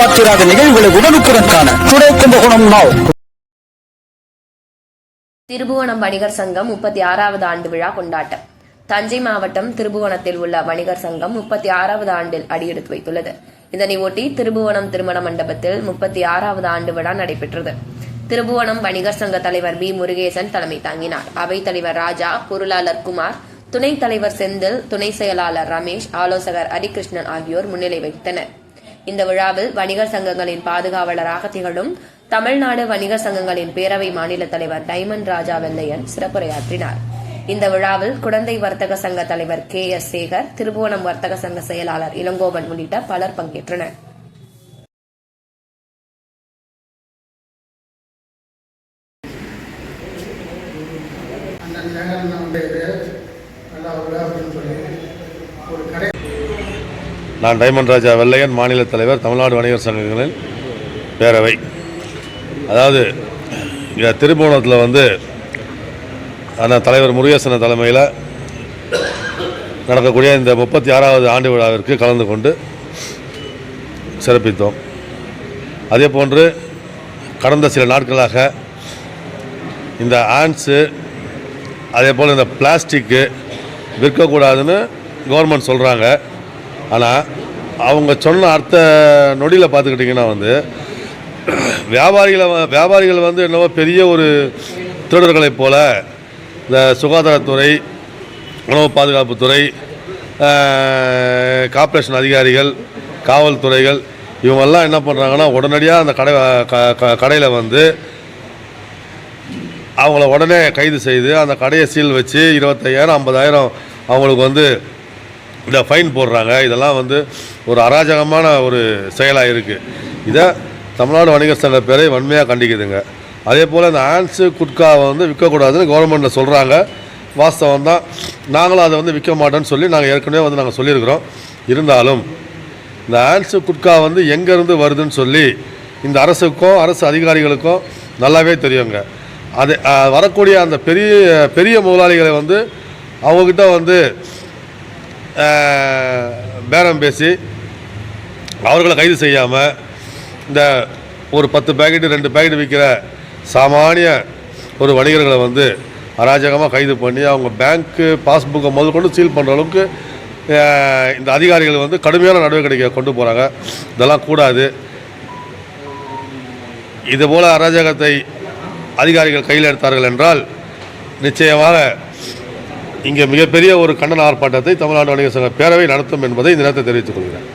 எதிர்பார்த்திராத நிகழ்வுகளை உடனுக்குடன் காண டுடே கும்பகோணம் நாவ் திருபுவனம் வணிகர் சங்கம் முப்பத்தி ஆறாவது ஆண்டு விழா கொண்டாட்டம். தஞ்சை மாவட்டம் திருபுவனத்தில் உள்ள வணிகர் சங்கம் முப்பத்தி ஆறாவது ஆண்டில் அடியெடுத்து வைத்துள்ளது. இதனையொட்டி திருபுவனம் திருமண மண்டபத்தில் முப்பத்தி ஆறாவது ஆண்டு விழா நடைபெற்றது. திருபுவனம் வணிகர் சங்க தலைவர் பி முருகேசன் தலைமை தாங்கினார். அவைத் தலைவர் ராஜா பொருளாளர் குமார் துணைத் தலைவர் செந்தில் துணை செயலாளர் ரமேஷ் ஆலோசகர் ஹரிகிருஷ்ணன் ஆகியோர் முன்னிலை வகித்தனர். இந்த விழாவில் வணிகர் சங்கங்களின் பாதுகாவலராக திகழும் தமிழ்நாடு வணிகர் சங்கங்களின் பேரவை மாநில தலைவர் டைமண்ட் ராஜா வெள்ளையன் சிறப்புரையாற்றினார். இந்த விழாவில் குழந்தை வர்த்தக சங்க தலைவர் கே எஸ் சேகர் திருபுவனம் வர்த்தக சங்க செயலாளர் இளங்கோவன் உள்ளிட்ட பலர் பங்கேற்றனர். அந்த சேகரனுடைய பேர் நல்லா விழா அப்படின்னு சொல்லி ஒரு கடை நான் டைமண்ட் ராஜா வெள்ளையன் மாநில தலைவர் தமிழ்நாடு வணிகர் சங்கங்களின் பேரவை. அதாவது இங்கே திருபுவனத்தில் வந்து அந்த தலைவர் முருகேசன தலைமையில் நடக்கக்கூடிய இந்த முப்பத்தி ஆறாவது ஆண்டு விழாவிற்கு கலந்து கொண்டு சிறப்பித்தோம். அதே போன்று கடந்த சில நாட்களாக இந்த ஆன்ஸு அதே போல் இந்த பிளாஸ்டிக்கு விற்கக்கூடாதுன்னு கவர்மெண்ட் சொல்கிறாங்க ஆனால் அவங்க சொன்ன அர்த்த நொடியில் பார்த்துக்கிட்டிங்கன்னா வந்து வியாபாரிகளை வ- வியாபாரிகள் வந்து என்னவோ பெரிய ஒரு திருடர்களைப் போல் இந்த சுகாதாரத்துறை உணவு பாதுகாப்புத்துறை கார்ப்பரேஷன் அதிகாரிகள் காவல்துறைகள் இவங்கெல்லாம் என்ன பண்ணுறாங்கன்னா உடனடியாக அந்த கடை கடையில் வந்து அவங்கள உடனே கைது செய்து அந்த கடையை சீல் வச்சு இருபத்தையாயிரம் ஐம்பதாயிரம் அவங்களுக்கு வந்து இந்த ஃபைன் போடுறாங்க. இதெல்லாம் வந்து ஒரு அராஜகமான ஒரு செயலாக இருக்குது இதை தமிழ்நாடு வணிகர் சங்க பேரை வன்மையாக கண்டிக்குதுங்க. அதே போல் இந்த ஆன்ஸு குட்காவை வந்து விற்கக்கூடாதுன்னு கவர்மெண்ட்டில் சொல்கிறாங்க வாஸ்தவம் தான். நாங்களும் அதை வந்து விற்க மாட்டோம்னு சொல்லி நாங்கள் ஏற்கனவே வந்து நாங்கள் சொல்லியிருக்கிறோம். இருந்தாலும் இந்த ஆன்ஸு குட்கா வந்து எங்கேருந்து வருதுன்னு சொல்லி இந்த அரசுக்கும் அரசு அதிகாரிகளுக்கும் நல்லாவே தெரியுங்க. அது வரக்கூடிய அந்த பெரிய பெரிய முதலாளிகளை வந்து அவங்கக்கிட்ட வந்து பேரம் பேசி அவர்களை கைது செய்யாமல் இந்த ஒரு பத்து பேக்கெட்டு ரெண்டு பேக்கெட் விற்கிற சாமானிய ஒரு வணிகர்களை வந்து அராஜகமாக கைது பண்ணி அவங்க பேங்க்கு பாஸ்புக்கை முதல் கொண்டு சீல் பண்ணுற அளவுக்கு இந்த அதிகாரிகள் வந்து கடுமையான நடவடிக்கை கொண்டு போகிறாங்க இதெல்லாம் கூடாது. இதுபோல் அராஜகத்தை அதிகாரிகள் கையில் எடுத்தார்கள் என்றால் நிச்சயமாக இங்கே மிகப்பெரிய ஒரு கண்டன ஆர்ப்பாட்டத்தை தமிழ்நாடு வணிகர் சங்க பேரவை நடத்தும் என்பதை இந்த நேரத்தை தெரிவித்துக் கொள்கிறேன்.